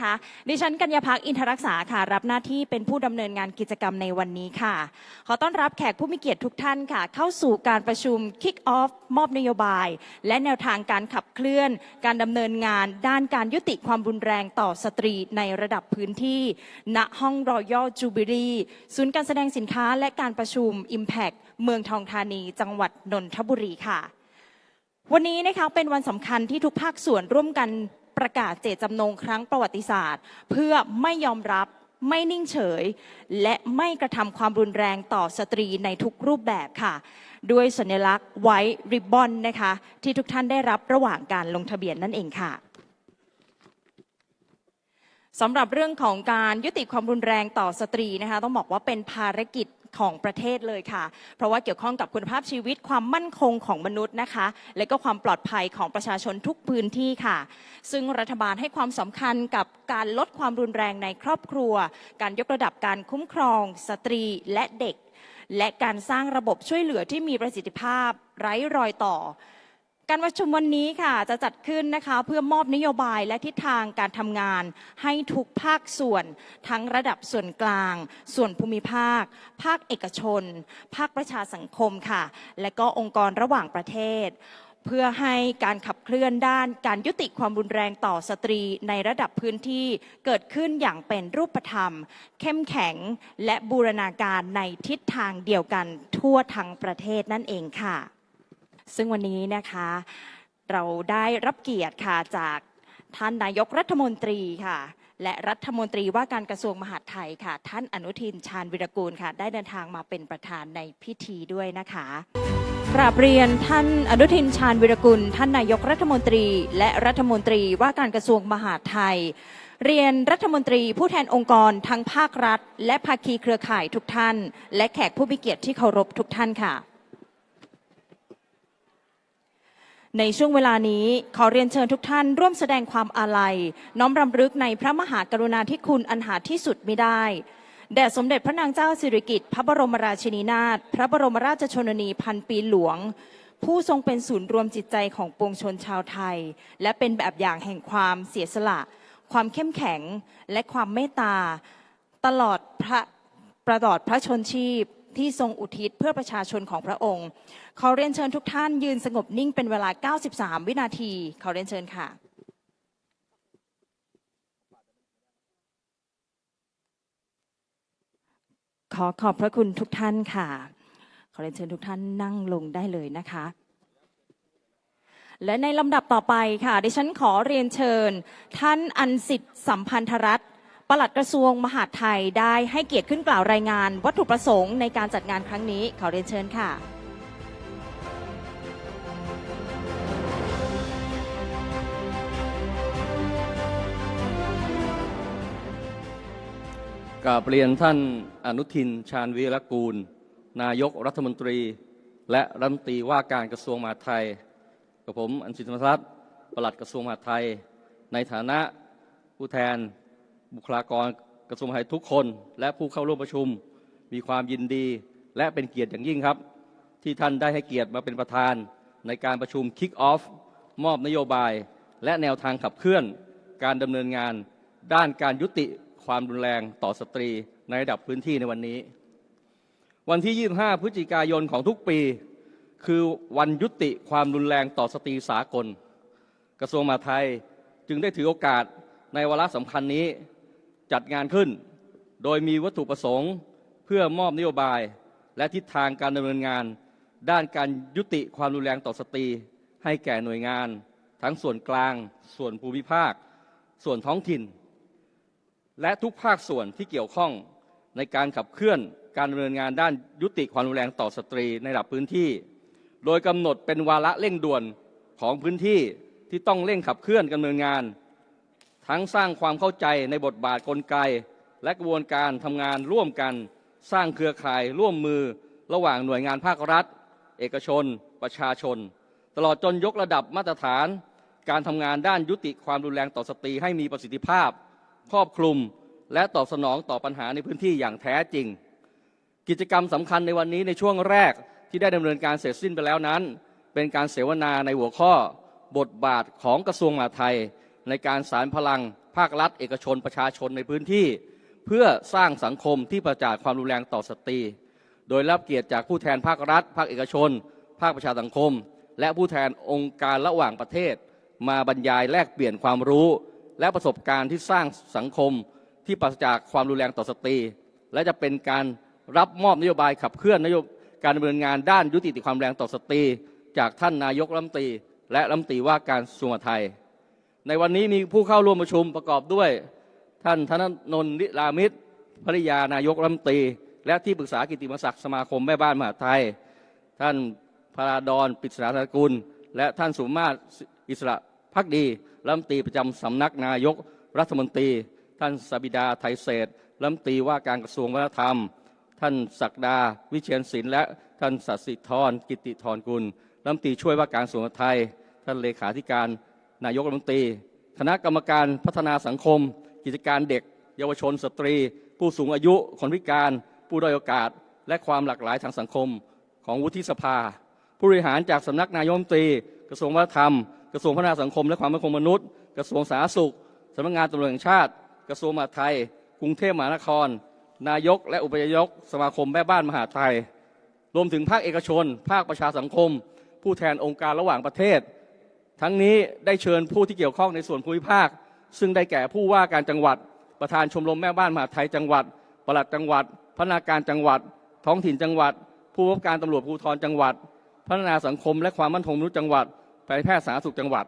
คะดิฉันกัญญาพักอินทรรักษาค่ะ รับหน้าที่เป็นผู้ดำเนินงานกิจกรรมในวันนี้ค่ะ ขอต้อนรับแขกผู้มีเกียรติทุกท่านค่ะ เข้าสู่การประชุม Kick Off มอบนโยบาย และแนวทางการขับเคลื่อน การดำเนินงานด้านการยุติความรุนแรงต่อสตรีในระดับพื้นที่ ณห้องรอยัลจูบิลีศูนย์การแสดงสินค้าและการประชุม Impact เมืองทองธานี จังหวัดนนทบุรีค่ะวันนี้นะคะเป็นวันสำคัญที่ทุกภาคส่วนร่วมกัน ประกาศเจตจำนงครั้งประวัติศาสตร์ เพื่อไม่ยอมรับไม่นิ่งเฉย และไม่กระทำความรุนแรงต่อสตรีในทุกรูปแบบค่ะ ด้วยสัญลักษณ์ไว้ริบบอนนะคะ ที่ทุกท่านได้รับระหว่างการลงทะเบียนนั่นเองค่ะสำหรับเรื่องของการยุติความรุนแรงต่อสตรีนะคะ ต้องบอกว่าเป็นภารกิจ ของประเทศเลยค่ะ เพราะว่าเกี่ยวข้องกับคุณภาพชีวิตความมั่นคงของมนุษย์นะคะ และก็ความปลอดภัยของประชาชนทุกพื้นที่ค่ะ ซึ่งรัฐบาลให้ความสำคัญกับการลดความรุนแรงในครอบครัว การยกระดับการคุ้มครอง สตรีและเด็ก และการสร้างระบบช่วยเหลือที่มีประสิทธิภาพ ไร้รอยต่อ การประชุมวันนี้ค่ะจะจัดขึ้นนะคะเพื่อมอบนโยบายและทิศทางการทำงานให้ทุกภาคส่วน ทั้งระดับส่วนกลาง ส่วนภูมิภาค ภาคเอกชน ภาคประชาสังคมค่ะ และก็องค์กรระหว่างประเทศ เพื่อให้การขับเคลื่อนด้านการยุติความรุนแรงต่อสตรีในระดับพื้นที่เกิดขึ้นอย่างเป็นรูปธรรม เข้มแข็งและบูรณาการในทิศทางเดียวกันทั่วทั้งประเทศนั่นเองค่ะ ซึ่งวันนี้นะคะเราได้รับเกียรติค่ะจากท่านนายกรัฐมนตรีค่ะ และรัฐมนตรีว่าการกระทรวงมหาดไทยค่ะ ท่านอนุทินชาญวิรกูลค่ะ ได้เดินทางมาเป็นประธานในพิธีด้วยนะคะกราบเรียนท่านอนุทินชาญวิรกุล ท่านนายกรัฐมนตรี และรัฐมนตรีว่าการกระทรวงมหาดไทย เรียนรัฐมนตรีผู้แทนองค์กรทั้งภาครัฐ และภาคีเครือข่ายทุกท่าน และแขกผู้มีเกียรติที่เคารพทุกท่านค่ะ ในช่วงเวลานี้ขอเรียนเชิญทุกท่านร่วมแสดงความอาลัย น้อมรำลึกในพระมหากรุณาธิคุณอันหาที่สุดไม่ได้ แด่สมเด็จพระนางเจ้าสิริกิติ์พระบรมราชินีนาถพระบรมราชชนนีพันปีหลวง ผู้ทรงเป็นศูนย์รวมจิตใจของปวงชนชาวไทย และเป็นแบบอย่างแห่งความเสียสละ ความเข้มแข็งและความเมตตา ตลอดพระประดอดพระชนชีพ ที่ทรงอุทิศเพื่อประชาชนของพระองค์ ขอเรียนเชิญทุกท่านยืนสงบนิ่งเป็นเวลา 93 วินาที ขอเรียนเชิญค่ะขอขอบพระคุณทุกท่านค่ะ ขอเรียนเชิญทุกท่านนั่งลงได้เลยนะคะ และในลำดับต่อไปค่ะ ดิฉันขอเรียนเชิญ ท่านอันสิทธิ์สัมพันธรัตน์ ปลัดกระทรวงมหาดไทยได้ให้เกียรติขึ้นกล่าวรายงาน วัตถุประสงค์ในการจัดงานครั้งนี้ขอเรียนเชิญค่ะ กราบเรียนท่านอนุทินชาญวีรกูล นายกรัฐมนตรี และรัฐมนตรีว่าการกระทรวงมหาดไทย กับผมอันสิทธิธรรมรัตน์ปลัดกระทรวงมหาดไทย ในฐานะผู้แทน บุคลากรกระทรวงมหาดไทยทุกคน และผู้เข้าร่วมประชุม มีความยินดี และเป็นเกียรติอย่างยิ่งครับ ที่ท่านได้ให้เกียรติมาเป็นประธานในการประชุม Kick Off มอบนโยบาย และแนวทางขับเคลื่อน การดำเนินงาน ด้านการยุติความรุนแรงต่อสตรีในระดับพื้นที่ในวันนี้ วันที่ 25 พฤศจิกายนของทุกปี คือวันยุติความรุนแรงต่อสตรีสากล กระทรวงมหาดไทยจึงได้ถือโอกาสในวาระสำคัญนี้ จัดงานขึ้น โดยมีวัตถุประสงค์ เพื่อมอบนโยบาย และทิศทางการดำเนินงาน ด้านการยุติความรุนแรงต่อสตรี ให้แก่หน่วยงาน ทั้งส่วนกลาง ส่วนภูมิภาค ส่วนท้องถิ่น และทุกภาคส่วนที่เกี่ยวข้องในการขับเคลื่อนการดำเนินงานด้านยุติความรุนแรงต่อสตรีในระดับพื้นที่ โดยกำหนดเป็นวาระเร่งด่วนของพื้นที่ที่ต้องเร่งขับเคลื่อนดำเนินงาน ทั้งสร้างความเข้าใจในบทบาทกลไก และกระบวนการทำงานร่วมกัน สร้างเครือข่ายร่วมมือระหว่างหน่วยงานภาครัฐ เอกชน ประชาชน ตลอดจนยกระดับมาตรฐาน การทำงานด้านยุติความรุนแรงต่อสตรีให้มีประสิทธิภาพ ครอบคลุม และตอบสนองต่อปัญหาในพื้นที่อย่างแท้จริง กิจกรรมสำคัญในวันนี้ในช่วงแรกที่ได้ดำเนินการเสร็จสิ้นไปแล้วนั้น เป็นการเสวนาในหัวข้อบทบาทของกระทรวงมหาดไทย ในการสารพลังภาครัฐ เอกชนประชาชนในพื้นที่ เพื่อสร้างสังคมที่ประจากความรุนแรงต่อสตรี โดยรับเกียรติจากผู้แทนภาครัฐ ภาคเอกชน ภาคประชาสังคม และผู้แทนองค์การระหว่างประเทศ มาบรรยายแลกเปลี่ยนความรู้ และประสบการณ์ที่สร้างสังคมที่ปราศจากความรุนแรงต่อสตรี และจะเป็นการรับมอบนโยบายขับเคลื่อนนโยบายการดำเนินงานด้านยุติความแรงต่อสตรี จากท่านนายกรัฐมนตรี และรัฐมนตรีว่าการกระทรวงไทย ในวันนี้มีผู้เข้าร่วมประชุมประกอบด้วย ท่านธนนนท์นิรามิตรภริยานายกรัฐมนตรี และที่ปรึกษากิติมศักดิ์สมาคมแม่บ้านมหาไทย ท่านพราดอนปิศนาธนกุล และท่านสุมาตอิสระพักดีรัฐมนตรีประจำสำนักนายกรัฐมนตรี ท่านสบิดาไทยเศษรัฐมนตรีว่าการกระทรวงวัฒนธรรม ท่านศักดาวิเชียนศิลป์และท่านสัสิธรกิติธรกุลรัฐมนตรีช่วยว่าการกระทรวงไทย ท่านเลขาธิการ นายกรัฐมนตรี คณะกรรมการพัฒนาสังคม กิจการเด็ก เยาวชน สตรี ผู้สูงอายุ คนพิการ ผู้ด้อยโอกาส และความหลากหลายทางสังคมของวุฒิสภา ผู้บริหารจากสำนักนายกรัฐมนตรี กระทรวงวัฒนธรรม กระทรวงพัฒนาสังคม และความมั่นคงมนุษย์ กระทรวงสาธารณสุขสำนักงานตำรวจแห่งชาติ กระทรวงมหาดไทย กรุงเทพมหานคร นายก และอุปนายก สมาคมแม่บ้านมหาไทย รวมถึงภาคเอกชน ภาคประชาสังคม ผู้แทนองค์การระหว่างประเทศ ทั้งนี้ได้เชิญผู้ที่เกี่ยวข้องในส่วนภูมิภาค ซึ่งได้แก่ผู้ว่าการจังหวัด ประธานชมรมแม่บ้านมหาไทยจังหวัด ปลัดจังหวัดพัฒนาการจังหวัด ท้องถิ่นจังหวัด ผู้ว่าการตำรวจภูธรจังหวัด พัฒนาสังคมและความมั่นคงมนุษย์จังหวัดไปแพทย์สาธารณสุขจังหวัด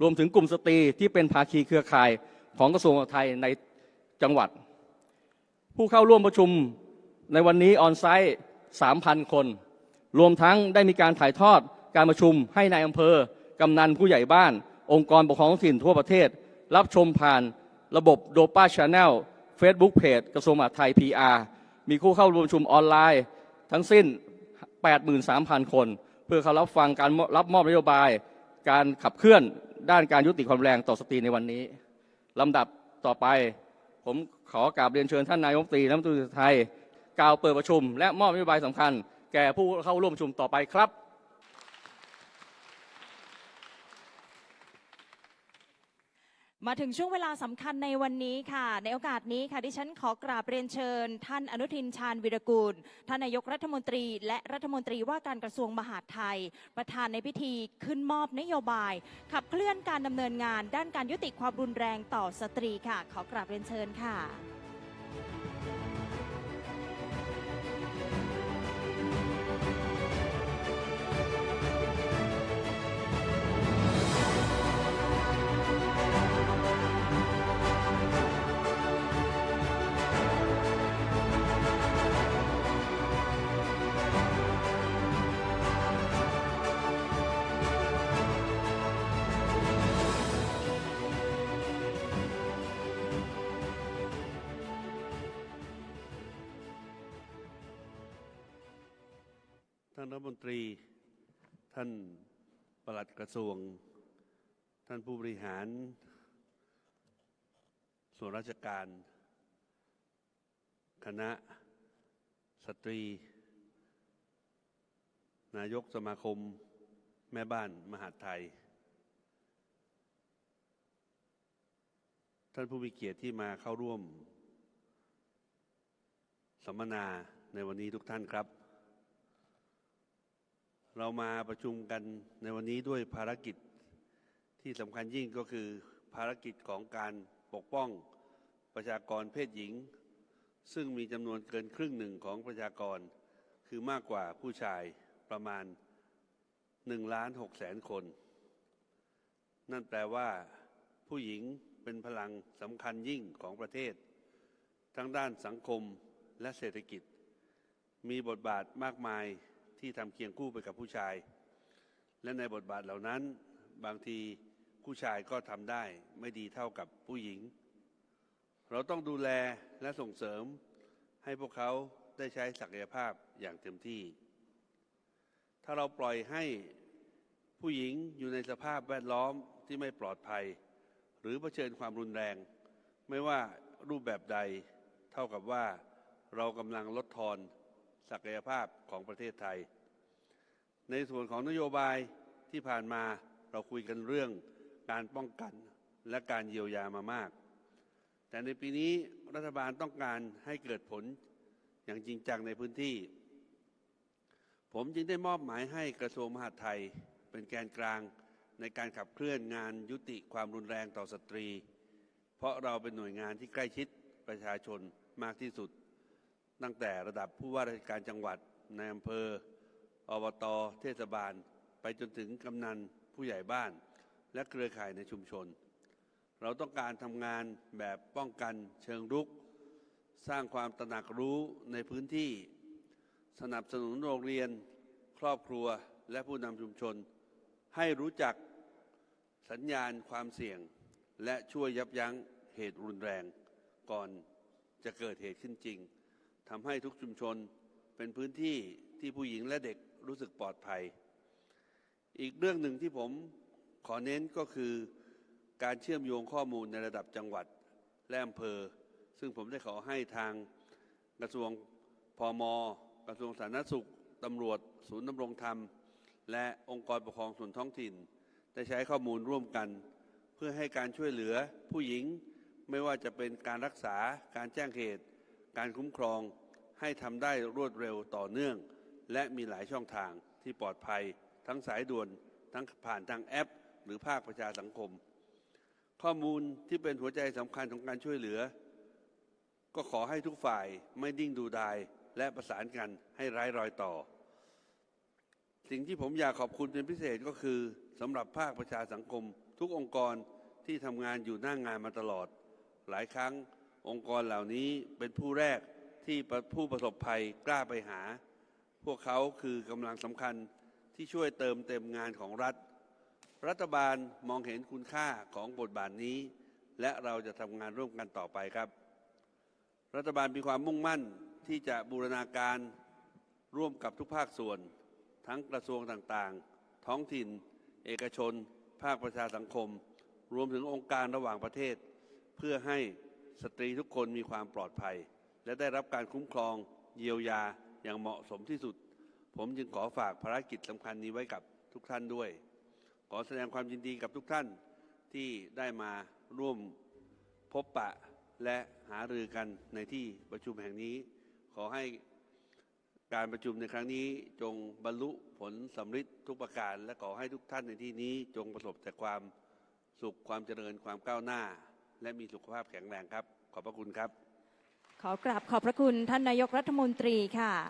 รวมถึงกลุ่มสตรีที่เป็นภาคีเครือข่ายของกระทรวงมหาดไทยในจังหวัด ผู้เข้าร่วมประชุมในวันนี้ออนไซต์ 3,000 คน รวมทั้งได้มีการถ่ายทอดการประชุมให้ในายอำเภอ กำนันผู้ใหญ่บ้าน องค์กรปกครองท้องถิ่นทั่วประเทศ รับชมผ่านระบบโดป้าชาแนลเฟซบุ๊กเพจกระทรวงมหาดไทย PR มีผู้เข้าร่วมชุมออนไลน์ ทั้งสิ้น 83,000 คน เพื่อเขารับฟังการรับมอบนโยบาย การขับเคลื่อนด้านการยุติความแรงต่อสตรีในวันนี้ลำดับต่อไป ผมขอกราบเรียนเชิญท่านนายกตรีและรัฐมนตรีไทย กล่าวเปิดประชุม และมอบนโยบายสำคัญ แก่ผู้เข้าร่วมประชุมต่อไปครับ มาถึงช่วงเวลาสำคัญในวันนี้ค่ะ ในโอกาสนี้ค่ะ ดิฉันขอกราบเรียนเชิญ ท่านอนุทินชาญวิรกูล ท่านนายกรัฐมนตรี และรัฐมนตรีว่าการกระทรวงมหาดไทย ประธานในพิธีขึ้นมอบนโยบาย ขับเคลื่อนการดำเนินงาน ด้านการยุติความรุนแรงต่อสตรีค่ะ ขอกราบเรียนเชิญค่ะานรัฐมนตรี ท่านปลัดกระทรวง ท่านผู้บริหาร ส่วนราชการ คณะสตรี นายกสมาคม แม่บ้านมหาดไทย ท่านผู้มีเกียรติที่มาเข้าร่วมสัมมนาในวันนี้ทุกท่านครับ เรามาประชุมกันในวันนี้ด้วยภารกิจที่สำคัญยิ่งก็คือภารกิจของการปกป้องประชากรเพศหญิง ซึ่งมีจำนวนเกินครึ่งหนึ่งของประชากร คือมากกว่าผู้ชายประมาณ1ล้าน6แสนคน นั่นแปลว่า ผู้หญิงเป็นพลังสำคัญยิ่งของประเทศ ทั้งด้านสังคมและเศรษฐกิจ มีบทบาทมากมาย ที่ทำเคียงคู่ไปกับผู้ชาย และในบทบาทเหล่านั้น บางทีผู้ชายก็ทำได้ไม่ดีเท่ากับผู้หญิง เราต้องดูแลและส่งเสริมให้พวกเขาได้ใช้ศักยภาพอย่างเต็มที่ ถ้าเราปล่อยให้ผู้หญิงอยู่ในสภาพแวดล้อมที่ไม่ปลอดภัย หรือเผชิญความรุนแรง ไม่ว่ารูปแบบใด เท่ากับว่าเรากำลังลดทอน ศักยภาพของประเทศไทย ในส่วนของนโยบายที่ผ่านมาเราคุยกันเรื่องการป้องกันและการเยียวยามามาก แต่ในปีนี้รัฐบาลต้องการให้เกิดผลอย่างจริงจังในพื้นที่ ผมจึงได้มอบหมายให้กระทรวงมหาดไทยเป็นแกนกลางในการขับเคลื่อนงานยุติความรุนแรงต่อสตรี เพราะเราเป็นหน่วยงานที่ใกล้ชิดประชาชนมากที่สุด ตั้งแต่ระดับผู้ว่าราชการจังหวัดในอำเภอ อบตเทศบาล ไปจนถึงกำนันผู้ใหญ่บ้าน และเครือข่ายในชุมชน เราต้องการทำงานแบบป้องกันเชิงรุก สร้างความตระหนักรู้ในพื้นที่ สนับสนุนโรงเรียน ครอบครัวและผู้นำชุมชน ให้รู้จักสัญญาณความเสี่ยง และช่วยยับยั้งเหตุรุนแรง ก่อนจะเกิดเหตุขึ้นจริง ทำให้ทุกชุมชนเป็นพื้นที่ที่ผู้หญิงและเด็กรู้สึกปลอดภัย อีกเรื่องหนึ่งที่ผมขอเน้นก็คือการเชื่อมโยงข้อมูลในระดับจังหวัดและอำเภอ ซึ่งผมได้ขอให้ทางกระทรวงพอมกระทรวงสาธารณสุขตำรวจ ศูนย์ดำรงธรรม และองค์กรปกครองส่วนท้องถิ่น ได้ใช้ข้อมูลร่วมกัน เพื่อให้การช่วยเหลือผู้หญิง ไม่ว่าจะเป็นการรักษาการแจ้งเหตุ การคุ้มครอง ให้ทำได้รวดเร็วต่อเนื่อง และมีหลายช่องทางที่ปลอดภัย ทั้งสายด่วน ทั้งผ่านทางแอป หรือภาคประชาสังคม ข้อมูลที่เป็นหัวใจสำคัญของการช่วยเหลือ ก็ขอให้ทุกฝ่ายไม่ดิ้งดูดาย และประสานกันให้ร้รอยต่อ สิ่งที่ผมอยากขอบคุณเป็นพิเศษก็คือสำหรับภาคประชาสังคม ทุกองค์กรที่ทำงานอยู่หน้างงานมาตลอด หลายครั้งองค์กรเหล่านี้เป็นผู้แรก ที่ผู้ประสบภัยกล้าไปหา พวกเขาคือกำลังสำคัญที่ช่วยเติมเต็มงานของรัฐ รัฐบาลมองเห็นคุณค่าของบทบาทนี้ และเราจะทำงานร่วมกันต่อไปครับ รัฐบาลมีความมุ่งมั่นที่จะบูรณาการร่วมกับทุกภาคส่วน ทั้งกระทรวงต่างๆ ท้องถิ่น เอกชน ภาคประชาสังคม รวมถึงองค์การระหว่างประเทศ เพื่อให้สตรีทุกคนมีความปลอดภัย และได้รับการคุ้มครองเยียวยาอย่างเหมาะสมที่สุด ผมจึงขอฝากภารกิจสำคัญนี้ไว้กับทุกท่านด้วย ขอแสดงความยินดีกับทุกท่านที่ได้มาร่วมพบปะและหารือกันในที่ประชุมแห่งนี้ ขอให้การประชุมในครั้งนี้จงบรรลุผลสำเร็จทุกประการ และขอให้ทุกท่านในที่นี้จงประสบแต่ความสุขความเจริญความก้าวหน้า และมีสุขภาพแข็งแรงครับ ขอบพระคุณครับ ขอกราบขอบพระคุณท่านนายกรัฐมนตรีค่ะ